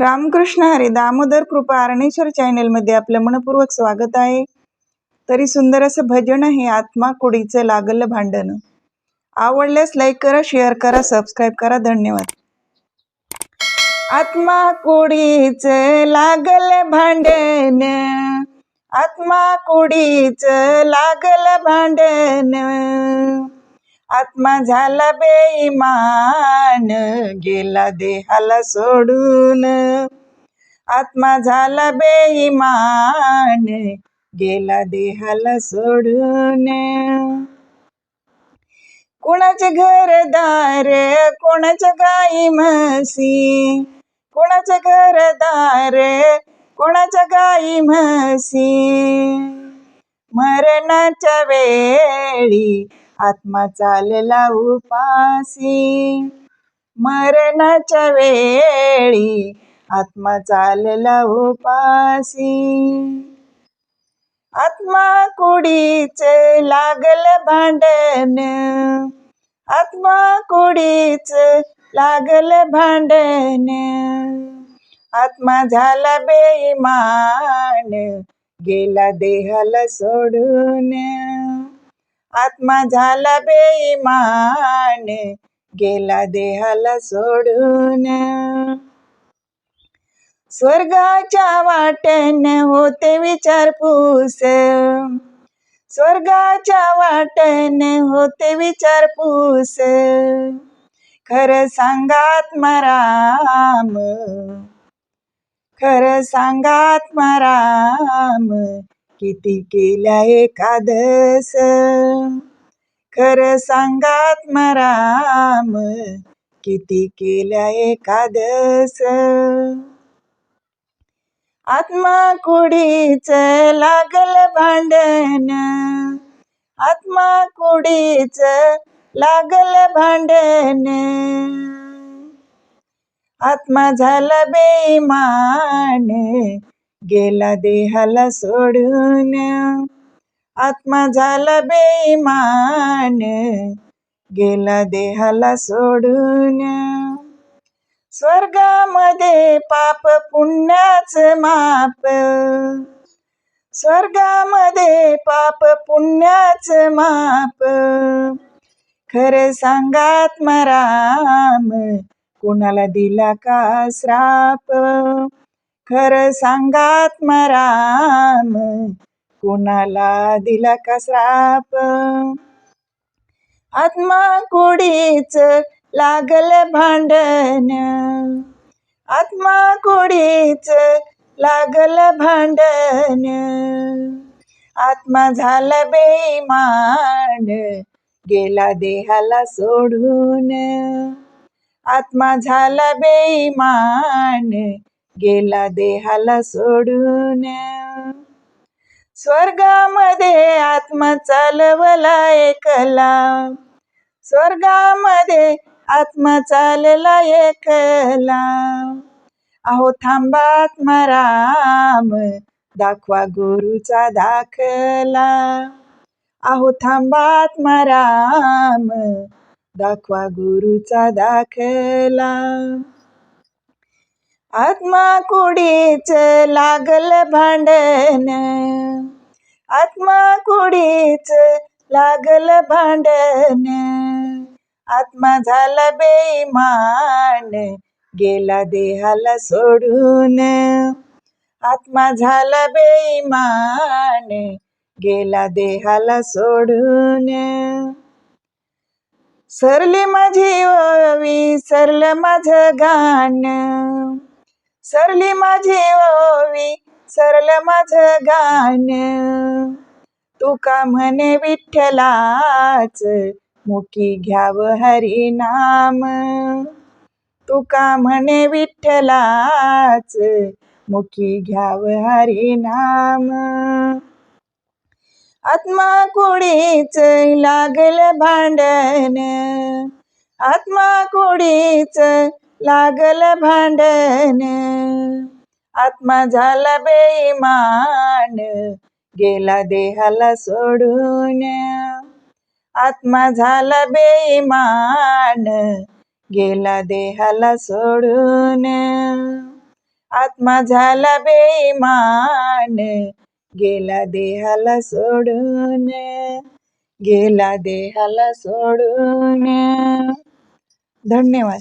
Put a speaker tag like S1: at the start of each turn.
S1: रामकृष्ण हरे दामोदर कृपा अरणेश्वर चॅनेलमध्ये आपलं मनपूर्वक स्वागत आहे. तरी सुंदर असं भजन आहे आत्मा कुडीचं लागलं भांडणं. आवडल्यास लाईक करा शेअर करा सबस्क्राईब करा. धन्यवाद. आत्मा कुडीचं लागल भांडण. आत्मा कुडीचं लागल भांडण. आत्मा झाला बेईमान गेला देहाला सोडून. आत्मा झाला बेईमान गेला देहाला सोडून. कोणाचे घरदार कोणाच्या गाई म्हसी कोणाचे घरदार कोणाच्या गाई म्हशी? मरणाच्या वेळी आत्मा चालला उपासी मरणाच्या वेळी आत्मा चालला उपासी आत्मा कुडीच लागल भांडण. आत्मा कुडीच लागल भांडण. आत्मा झाला बेईमान गेला देहाला सोडून. आत्मा झाला बेईमान गेला देहाला सोडून. स्वर्गाच्या वाटन होते विचारपूस स्वर्गाच्या वाटन होते विचारपूस खरं सांगात मराम खरं सांगात मराम किती केल्या एकादस? खरं सांगात मराम किती केल्या एकादस? आत्मा कुडीच लागल भांडण आत्मा कुडीच लागल भांडण. आत्मा झाला बेमान गेला देहाला सोडून. आत्मा झाला बेईमान गेला देहाला सोडून. स्वर्गामध्ये पाप पुण्याच माप स्वर्गामध्ये पाप पुण्याच माप. खरं सांगात मराम कुणाला दिला का श्राप? खरं सांगात मराम. कुणाला दिला का श्राप? आत्मा कोडीच लागल भांडण. आत्मा कोडीच लागल भांडण. आत्मा झाला बेमान गेला देहाला सोडून. आत्मा झाला बेईमान. गेला देहाला सोडून. स्वर्गामध्ये आत्मा चालवला एकला. स्वर्गामध्ये आत्मा चालला एकला. अहो थांबात मराम दाखवा गुरुचा दाखला. अहो थांबात राम दाखवा गुरुचा दाखला. आत्मा कुडीच लागल भांडण. आत्मा कुडीच लागल भांडण. आत्मा झाला बेईमान गेला देहाला सोडून. आत्मा झाला बेईमान गेला देहाला सोडून. सरली माझी ओवी विसरलं माझं गाणं. सरली माझी ओवी सरल माझं गाणं. तुका म्हणे विठ्ठलाच मुखी घ्याव हरी नाम तुका म्हणे विठ्ठलाच मुखी घ्याव हरी नाम आत्मा कुडीच लागल भांडण. आत्मा कुडीच लागल भांडण. आत्मा झाला बेईमान गेला देहाला सोडून. आत्मा झाला बेईमान गेला देहाला सोडून. आत्मा झाला बेईमान गेला देहाला सोडून. गेला देहाला सोडून. धन्यवाद.